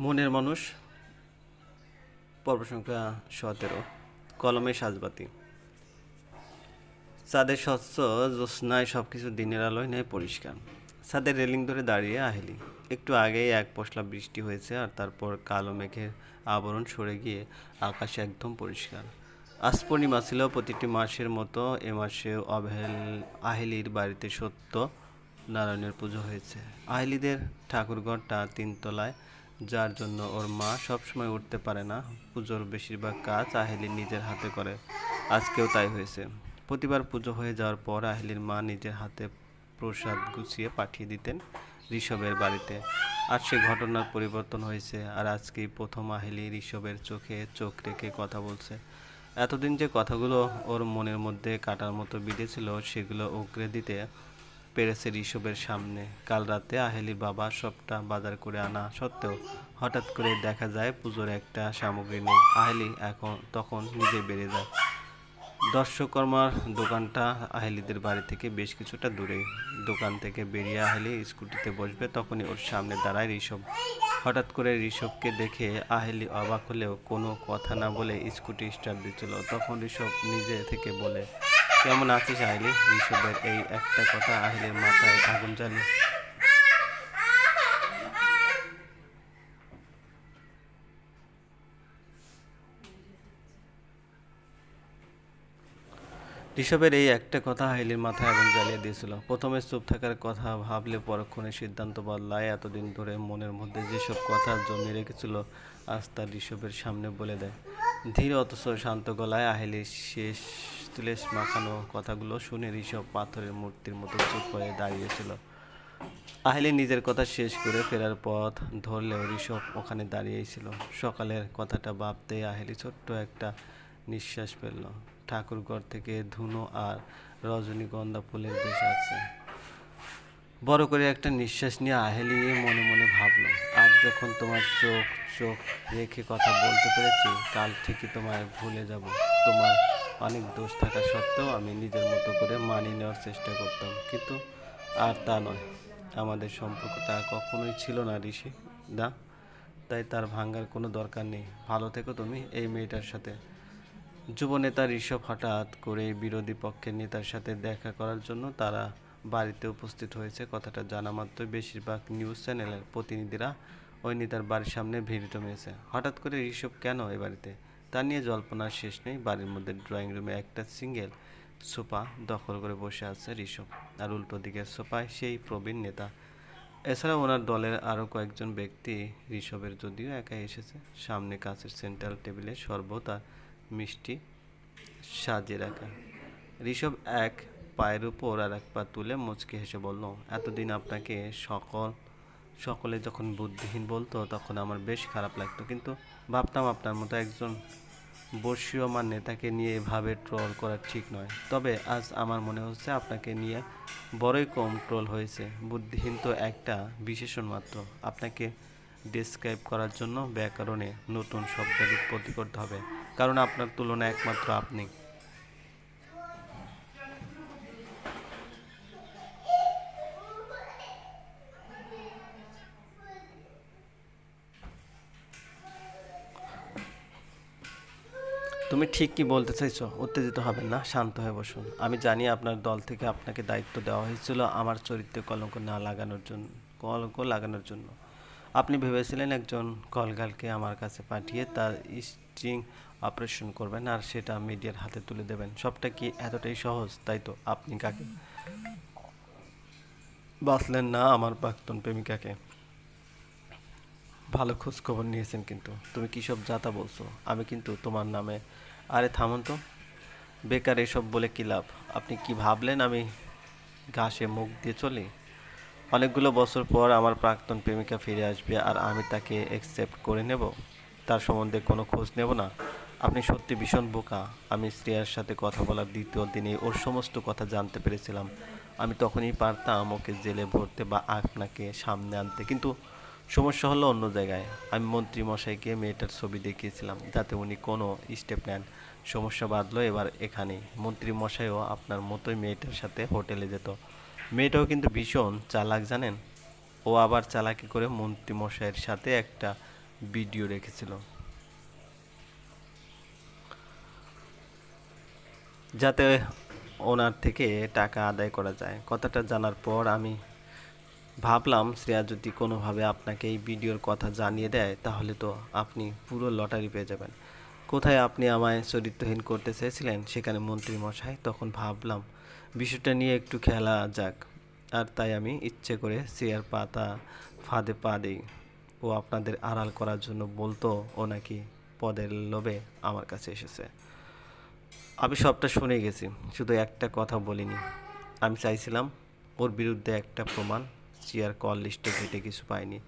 মনের মানুষ পর্ব সংখ্যা সতেরো, কলমে সাজবাতি। চাঁদের স্বচ্ছ জ্যোৎস্নায় সব কিছু দিনের আলোয় নেয় পরিষ্কার। ছাদের রেলিং ধরে দাঁড়িয়ে আহেলি। একটু আগেই এক পশলা বৃষ্টি হয়েছে আর তারপর কালো মেঘের আবরণ সরে গিয়ে আকাশ একদম পরিষ্কার। আজ পূর্ণিমা ছিল, প্রতিটি মাসের মতো এ মাসে অবহেল, আহিলির বাড়িতে সত্য নারায়ণের পুজো হয়েছে। আহিলিদের ঠাকুরঘরটা তিনতলায় যার জন্য ওর মা সবসময় উঠতে পারে না, পুজোর বেশিরভাগ কাজ আহিলি নিজের হাতে করে। আজকেও তাই হয়েছে। প্রতিবার পুজো হয়ে যাওয়ার পর আহিলির মা নিজের হাতে প্রসাদ গুছিয়ে পাঠিয়ে দিতেন ঋষভের বাড়িতে। আর সে ঘটনার পরিবর্তন হয়েছে আর আজকেই প্রথম আহিলি ঋষভের চোখে চোখ রেখে কথা বলছে। এতদিন যে কথাগুলো ওর মনের মধ্যে কাটার মতো বিঁধেছিল সেগুলো উগরে দিতে পেরেছে ঋষভের সামনে। কাল রাতে আহেলির বাবা সবটা বাজার করে আনা সত্ত্বেও হঠাৎ করে দেখা যায় পুজোর একটা সামগ্রী নেই। আহেলি এখন তখন নিজে বেড়ে যায়। দর্শকর্মার দোকানটা আহেলিদের বাড়ি থেকে বেশ কিছুটা দূরে। দোকান থেকে বেরিয়ে আহেলি স্কুটিতে বসবে, তখনই ওর সামনে দাঁড়ায় ঋষভ। হঠাৎ করে ঋষভকে দেখে আহেলি অবাক হলেও কোনো কথা না বলে স্কুটি স্টার্ট দিচ্ছিল। তখন ঋষভ নিজে থেকে বলে কেমন আছিস আহেলি ঋষভের এই একটা কথা আহেলির মাথায় আগুন জ্বালে। ঋষভের এই একটা কথা হাইলির মাথায় আগুন জ্বালিয়ে দিয়েছিল। প্রথমে চুপ থাকার কথা ভাবলে পরক্ষণে সিদ্ধান্ত বদলায় এতদিন ধরে মনের মধ্যে যেসব কথা জমে রেখেছিল, আজ তার ঋষভের সামনে বলে দেয়। ধীর অথচ শান্ত গলায় আহেলির শেষ তুলেশ মাখানো কথাগুলো শুনে ঋষভ পাথরের মূর্তির মতো চুপ হয়ে দাঁড়িয়েছিল। আহেলি নিজের কথা শেষ করে ফেরার পথ ধরলেও ঋষভ ওখানে দাঁড়িয়েই ছিল। সকালের কথাটা ভাবতেই আহেলি ছোট্ট একটা নিঃশ্বাস ফেলল। ঠাকুরঘর থেকে ধুনো আর রজনীগন্ধা ফুলের বেশ আছে। বড় করে একটা নিঃশ্বাস নিয়ে আহেলি মনে মনে ভাবলো আজ যখন তোমার চোখ চোখ রেখে কথা বলতে পেরেছি, কাল ঠিকই তোমায় ভুলে যাব। তোমার অনেক দোষ থাকা সত্ত্বেও আমি নিজের মতো করে মানিয়ে নেওয়ার চেষ্টা করতাম। কিন্তু আর তা নয়, আমাদের সম্পর্কটা কখনোই ছিল না ঋষি দা। তাই তার ভাঙ্গার কোনো দরকার নেই। ভালো থেকো তুমি এই মেয়েটার সাথে। যুবনেতা ঋষভ হঠাৎ করে বিরোধী পক্ষের নেতার সাথে দেখা করার জন্য তারা বাড়িতে উপস্থিত হয়েছে। কথাটা জানা মাত্র বেশিরভাগ নিউজ চ্যানেলের প্রতিনিধিরা ওই নেতার বাড়ির সামনে ভিড় জমিয়েছে। হঠাৎ করে ঋষভ কেন এ বাড়িতে? তা নিয়ে জল্পনার শেষ নেই। বাড়ির মধ্যে ড্রয়িং রুমে একটা সিঙ্গেল সোফা দখল করে বসে আছে ঋষভ। আর উল্টো দিকের সোফায় সেই প্রবীণ নেতা। এছাড়া ওনার দলের আরও কয়েকজন ব্যক্তি ঋষভের যদিও একাই এসেছে। সামনে কাছের সেন্ট্রাল টেবিলে আর মিষ্টি সাজিয়ে রাখা। ঋষভ এক পায়ের উপর আর এক পা তুলে মুচকি হেসে বলল, এতদিন আপনাকে সকল, সকলে যখন বুদ্ধিহীন বলতো, তখন আমার বেশ খারাপ লাগতো। কিন্তু ভাবতাম আপনার মতো একজন বর্ষীয়মান নেতাকে নিয়ে এভাবে ট্রল করা ঠিক নয়। তবে আজ আমার মনে হচ্ছে আপনাকে নিয়ে বড়ই কম ট্রল হয়েছে। বুদ্ধিহীন তো একটা বিশেষণ মাত্র। আপনাকে ডেসক্রাইব করার জন্য ব্যাকরণে নতুন শব্দের উৎপত্তি করতে হবে। কারণ আপনার তুলনা একমাত্র আপনি। তুমি ঠিক কি বলতে চাইছো, উত্তেজিত হবেন না, শান্ত হয়ে বসুন। আমি জানি আপনার দল থেকে আপনাকে দায়িত্ব দেওয়া হয়েছিল আমার চরিত্রে কলঙ্ক না লাগানোর জন্য কলঙ্ক লাগানোর জন্য। আপনি ভেবেছিলেন একজন কলগালকে আমার কাছে পাঠিয়ে তার স্ট্রিং অপারেশন করবেন আর সেটা মিডিয়ার হাতে তুলে দেবেন। সবটা কি এতটাই সহজ? তাই তো, আপনি কাকে? বাঁচলেন না আমার প্রাক্তন প্রেমিকাকে। ভালো খোঁজ খবর নিয়েছেন কিন্তু। তুমি কী সব যাতা বলছো? আমি কিন্তু তোমার নামে আরে থামুন তো। বেকার এসব বলে কী লাভ? আপনি কি ভাবলেন আমি ঘাসে মুখ দিয়ে চলি? অনেকগুলো বছর পর আমার প্রাক্তন প্রেমিকা ফিরে আসবে আর আমি তাকে অ্যাকসেপ্ট করে নেব। তার সম্বন্ধে কোনো খোঁজ নেব না। আপনি সত্যি ভীষণ বোকা। আমি শ্রেয়ার সাথে কথা বলার দ্বিতীয় দিনে ওর সমস্ত কথা জানতে পেরেছিলাম। আমি তখনই পারতাম ওকে জেলে ভরতে বা আপনাকে সামনে আনতে। কিন্তু সমস্যা হলো অন্য জায়গায়। আমি মন্ত্রী মশাইকে, মেয়েটার ছবি দেখিয়েছিলাম, যাতে উনি কোনো স্টেপ নেন। সমস্যা বাঁধলো এবার এখানেই। মন্ত্রী মশাইও আপনার মতোই মেয়েটার সাথে হোটেলে যেত। মেয়েটাও কিন্তু ভীষণ চালাক, জানেন? ও আবার চালাকি করে মন্ত্রী মশাইয়ের সাথে একটা ভিডিও রেখেছিল। যাতে ওনার থেকে টাকা আদায় করা যায়। কথাটা জানার পর আমি ভাবলাম শ্রেয়া যদি কোনোভাবে আপনাকে এই ভিডিওর কথা জানিয়ে দেয়, তাহলে তো আপনি পুরো লটারি পেয়ে যাবেন। কোথায় আপনি আমায় চরিত্রহীন করতে চেয়েছিলেন? সেখানে মন্ত্রী মশাই তখন ভাবলাম, বিষয়টা নিয়ে একটু খেলা যাক। আর তাই আমি ইচ্ছে করে শ্রেয়ার পাতা ফাঁদে পা দিই। ও আপনাদের আড়াল করার জন্য বলতো, ও নাকি পদের লোভে আমার কাছে এসেছে। আমি সবটা শুনে গেছি, শুধু একটা কথা বলিনি। আমি চাইছিলাম ওর বিরুদ্ধে একটা প্রমাণ শ্রিয়ার কল লিস্টে ঘেটে কিছু পায়নি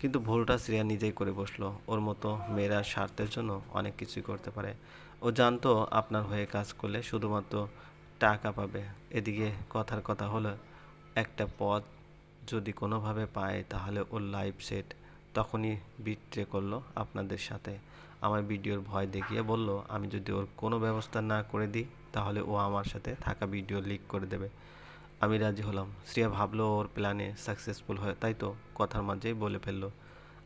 কিন্তু ভুলটা শ্রিয়া নিজেই করে বসল। ওর মতো মেয়েরা স্বার্থের জন্য অনেক কিছুই করতে পারে। ও জানতো আপনার হয়ে কাজ করলে শুধুমাত্র টাকা পাবে। এদিকে কথার কথা হলো, একটা পদ যদি কোনোভাবে পায় তাহলে ওর লাইফ সেট। তখনই বিট্রে করল আপনাদের সাথে। আমার ভিডিওর ভয় দেখিয়ে বলল, আমি যদি ওর কোনো ব্যবস্থা না করে দিই, তাহলে ও আমার সাথে থাকা ভিডিও লিক করে দেবে। আমি রাজি হলাম। শ্রিয়া ভাবলো ওর প্ল্যানে সাকসেসফুল হয়, তাই তো কথার মাঝেই বলে ফেলল।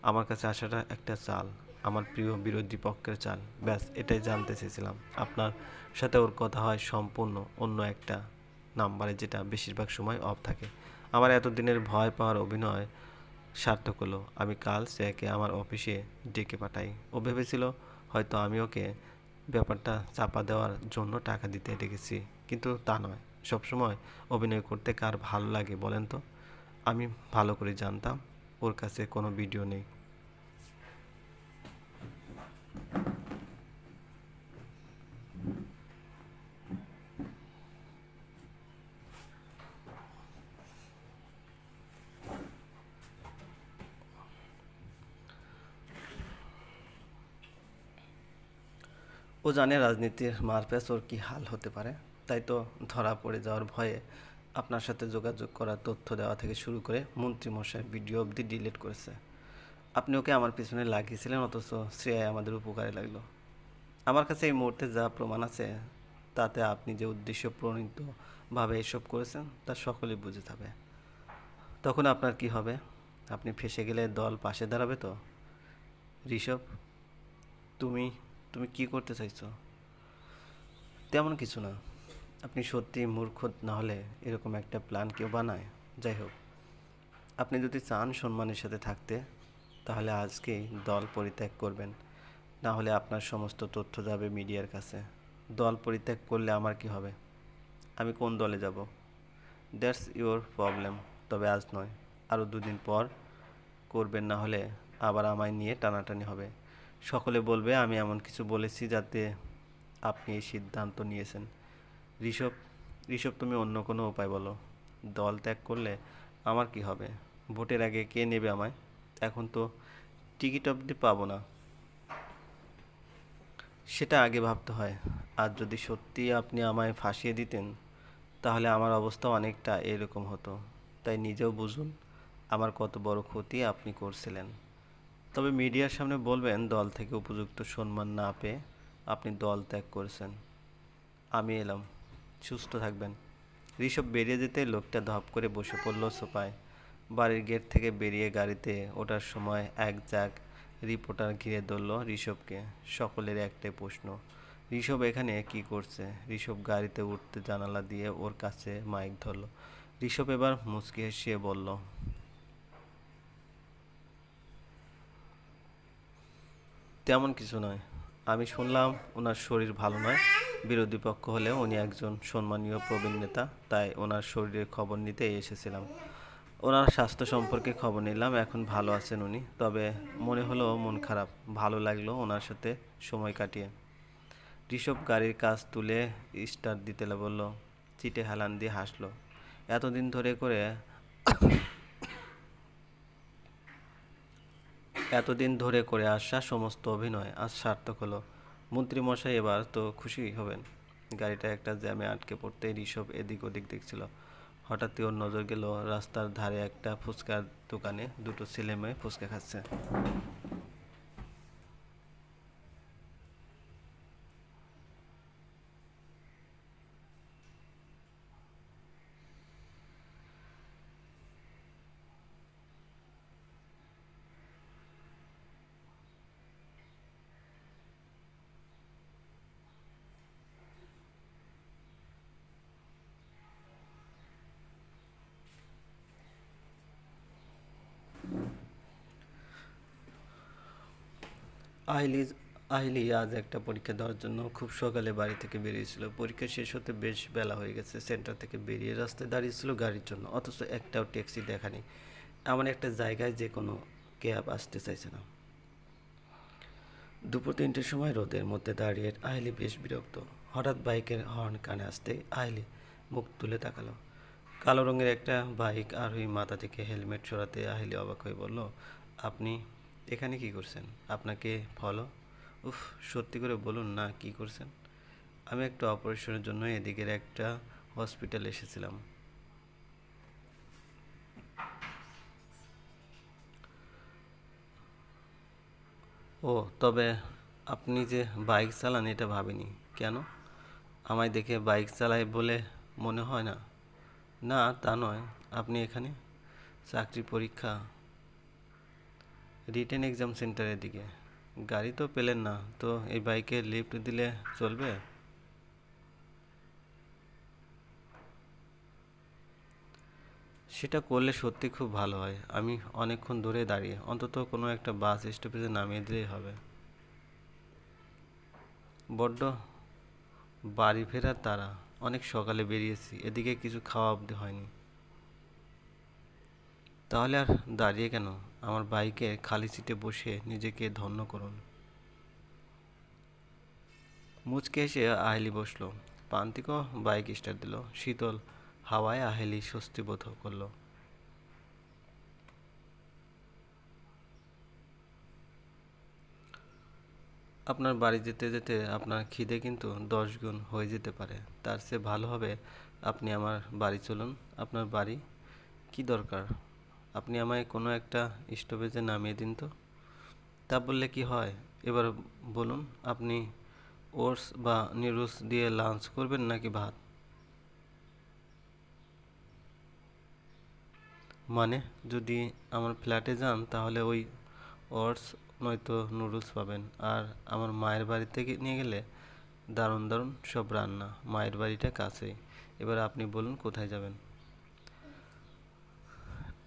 আমার কাছে আসাটা একটা চাল, আমার প্রিয় বিরোধী পক্ষের চাল। ব্যাস, এটাই জানতে চেয়েছিলাম। আপনার সাথে ওর কথা হয় সম্পূর্ণ অন্য একটা নাম্বারে, যেটা বেশিরভাগ সময় অফ থাকে। আমার এতদিনের ভয় পাওয়ার অভিনয় সার্থক হলো। আমি কাল শ্রেয়াকে আমার অফিসে ডেকে পাঠাই। ও ভেবেছিল হয়তো আমি ওকে ব্যাপারটা চাপা দেওয়ার জন্য টাকা দিতে ডেকেছি, কিন্তু তা নয়। সবসময় অভিনয় করতে কার ভালো লাগে বলেন তো? আমি ভালো করে জানতাম, ওর কাছে কোনো ভিডিও নেই। ও জানে রাজনীতির মারপ্যাচ ওর কী হাল হতে পারে। তাই তো ধরা পড়ে যাওয়ার ভয়ে আপনার সাথে যোগাযোগ করা, তথ্য দেওয়া থেকে শুরু করে মন্ত্রীমশাই ভিডিও অবধি ডিলিট করেছে। আপনি ওকে আমার পিছনে লাগিয়েছিলেন, অথচ শ্রেয় আমাদের উপকারে লাগল। আমার কাছে এই মুহূর্তে যা প্রমাণ আছে, তাতে আপনি যে উদ্দেশ্য প্রণীতভাবে এসব করেছেন, তা সকলেই বুঝে যাবে। তখন আপনার কি হবে? আপনি ফেসে গেলে দল পাশে দাঁড়াবে তো? ঋষভ, তুমি তুমি কি করতে চাইছো? তেমন কিছু না। আপনি সত্যি মূর্খ না হলে এরকম একটা প্ল্যান কেউ বানায়? যাই হোক, আপনি যদি চান সম্মানের সাথে থাকতে, তাহলে আজকেই দল পরিত্যাগ করবেন। না হলে আপনার সমস্ত তথ্য যাবে মিডিয়ার কাছে। দল পরিত্যাগ করলে আমার কি হবে? আমি কোন দলে যাব? দ্যাটস ইওর প্রবলেম তবে আজ নয়, আরও দুদিন পর করবেন না হলে আবার আমায় নিয়ে টানাটানি হবে। সকলে বলবে আমি এমন কিছু বলেছি যাতে আপনি এই সিদ্ধান্ত নিয়েছেন। ঋষভ ঋষভ তুমি অন্য কোনো উপায় বলো। দল ত্যাগ করলে আমার কি হবে? ভোটের আগে কে নেবে আমায়? এখন তো টিকিট অবধি পাবো না। সেটা আগে ভাবতে হয়। আর যদি সত্যি আপনি আমায় ফাঁসিয়ে দিতেন, তাহলে আমার অবস্থা অনেকটা এরকম হতো। তাই নিজেও বুঝুন, আমার কত বড় ক্ষতি আপনি করছিলেন। তবে মিডিয়ার সামনে বলবেন, দল থেকে উপযুক্ত সম্মান না পেয়ে আপনি দল ত্যাগ করেছেন। আমি এলাম। সুস্থ থাকবেন। ঋষভ বেরিয়ে যেতে লোকটা ধপ করে বসে পড়ল সোফায়। বাড়ির গেট থেকে বেরিয়ে গাড়িতে ওঠার সময় এক জাগ রিপোর্টার ঘিরে ধরল ঋষভকে। সকলের একটাই প্রশ্ন, ঋষভ এখানে কি করছে? ঋষভ গাড়িতে উঠতে জানালা দিয়ে ওর কাছে মাইক ধরল। ঋষভ এবার মুচকি হেসিয়ে বলল, তেমন কিছু নয়। আমি শুনলাম ওনার শরীর ভালো নয়। বিরোধী পক্ষ হলেও উনি একজন সম্মানীয় প্রবীণ নেতা, তাই ওনার শরীরের খবর নিতে এসেছিলাম। ওনার স্বাস্থ্য সম্পর্কে খবর নিলাম, এখন ভালো আছেন উনি। তবে মনে হলো মন খারাপ, ভালো লাগল ওনার সাথে সময় কাটিয়ে। ঋষভ গাড়ির কাজ তুলে স্টার্ট দিতে বলল, চিটে হেলান দিয়ে হাসলো। এতদিন ধরে করে এতদিন ধরে করে আসা সমস্ত অভিনয় আজ সার্থক হলো। মন্ত্রীমশাই এবার তো খুশি হবেন। গাড়িটা একটা জ্যামে আটকে পড়তেই ঋষভ এদিক ওদিক দেখছিল। হঠাৎই ওর নজর গেল রাস্তার ধারে একটা ফুচকার দোকানে। দুটো ছেলে মেয়ে ফুচকা খাচ্ছে। আহিলি আহিলি আজ একটা পরীক্ষা দেওয়ার জন্য খুব সকালে বাড়ি থেকে বেরিয়েছিল। পরীক্ষা শেষ হতে বেশ বেলা হয়ে গেছে, সেন্টার থেকে বেরিয়ে রাস্তায় দাঁড়িয়েছিল গাড়ির জন্য, অথচ একটাও ট্যাক্সি দেখানি এমন একটা জায়গায় যে কোনো ক্যাব আসতে চাইছে না। দুপুর তিনটের সময় রোদের মধ্যে দাঁড়িয়ে আহিলি বেশ বিরক্ত। হঠাৎ বাইকের হর্ন কানে আসতেই আহিলি মুখ তুলে তাকালো। কালো রঙের একটা বাইক আর ওই মাথা থেকে হেলমেট সরাতে আহিলি অবাক হয়ে বলল, আপনি এখানে কি করছেন? আপনাকে ফলো উফ, সত্যি করে বলুন না, কি করছেন? আমি একটা অপারেশনের জন্য এদিকের একটা হসপিটাল এসেছিলাম। ও, তবে আপনি যে বাইক চালান, এটা ভাবিনি। কেন? আমায় দেখে বাইক চালাই বলে মনে হয় না? না, তা নয়। আপনি এখানে চাকরি পরীক্ষা রিটেন এক্সাম সেন্টারের দিকে। গাড়ি তো পেলেন না, তো এই বাইকে লিফট দিলে চলবে? সেটা করলে সত্যি খুব ভালো হয়। আমি অনেকক্ষণ ধরে দাঁড়িয়ে, অন্তত কোনো একটা বাস স্টপেজে নামিয়ে দিলেই হবে। বড্ড বাড়ি ফেরার তারা অনেক সকালে বেরিয়েছি, এদিকে কিছু খাওয়া অবধি হয়নি। তাহলে আর দাঁড়িয়ে কেন? আমার বাইকে খালি সিটে বসে নিজেকে ধন্য করুন। মুচকে এসে আহেলি বসল। পান্তিকও বাইক স্টার্ট দিল। শীতল হাওয়ায় আহেলি স্বস্তি বোধ করল। আপনার বাড়ি যেতে যেতে আপনার খিদে কিন্তু দশ গুণ হয়ে যেতে পারে। তার চেয়ে ভালো হবে আপনি আমার বাড়ি চলুন। আপনার বাড়ি কি দরকার? আপনি আমায় কোনো একটা স্টপেজে নামিয়ে দিন তো? তা বললে কি হয়? এবার বলুন, আপনি ওটস বা নিরুস দিয়ে লাঞ্চ করবেন নাকি ভাত? মানে যদি আমার ফ্ল্যাটে যান, তাহলে ওই ওটস নয়তো নুডলস পাবেন। আর আমার মায়ের বাড়ি থেকে নিয়ে গেলে দারুণ দারুণ সব রান্না, মায়ের বাড়িটা কাছেই। এবার আপনি বলুন কোথায় যাবেন?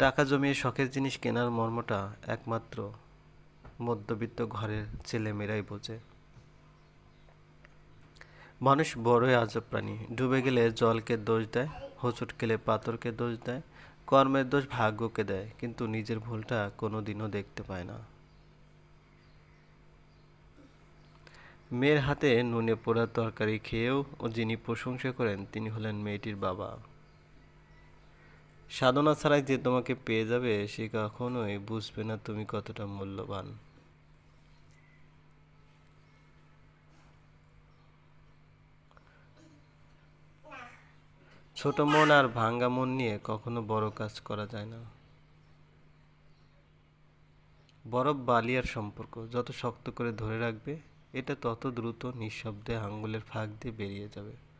টাকা জমিয়ে শখের জিনিস কেনার মর্মটা একমাত্র মধ্যবিত্ত ঘরের ছেলেমেয়েরাই বোঝে। মানুষ বড়ই আজব প্রাণী। ডুবে গেলে জলকে দোষ দেয়, হোঁচট খেলে পাথরকে দোষ দেয়, কর্মের দোষ ভাগ্যকে দেয়, কিন্তু নিজের ভুলটা কোনো দিনও দেখতে পায় না। মেয়ের হাতে নুনে পোড়া তরকারি খেয়েও ও যিনি প্রশংসা করেন, তিনি হলেন মেয়েটির বাবা। সাধনা ছাড়াই যে তোমাকে পেয়ে যাবে, সে কখনোই বুঝবে না তুমি কতটা মূল্যবান। ছোট মন আর ভাঙ্গা মন নিয়ে কখনো বড় কাজ করা যায় না। বরফ বালিয়ার সম্পর্ক যত শক্ত করে ধরে রাখবে, এটা তত দ্রুত নিঃশব্দে আঙ্গুলের ফাঁক দিয়ে বেরিয়ে যাবে।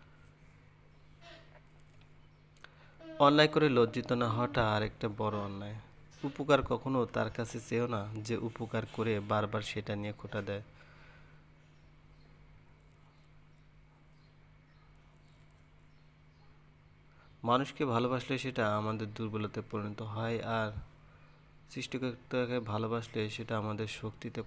অন্যায় করে লজ্জিত না হওয়াটা আরেকটা বড় অন্যায়। উপকার কখনো তার কাছে চেয়েও না যে উপকার করে বারবার সেটা নিয়ে খোটা দেয়। মানুষকে ভালোবাসলে সেটা আমাদের দুর্বলতায় পরিণত হয় আর সৃষ্টিকর্তাকে ভালোবাসলে সেটা আমাদের শক্তিতে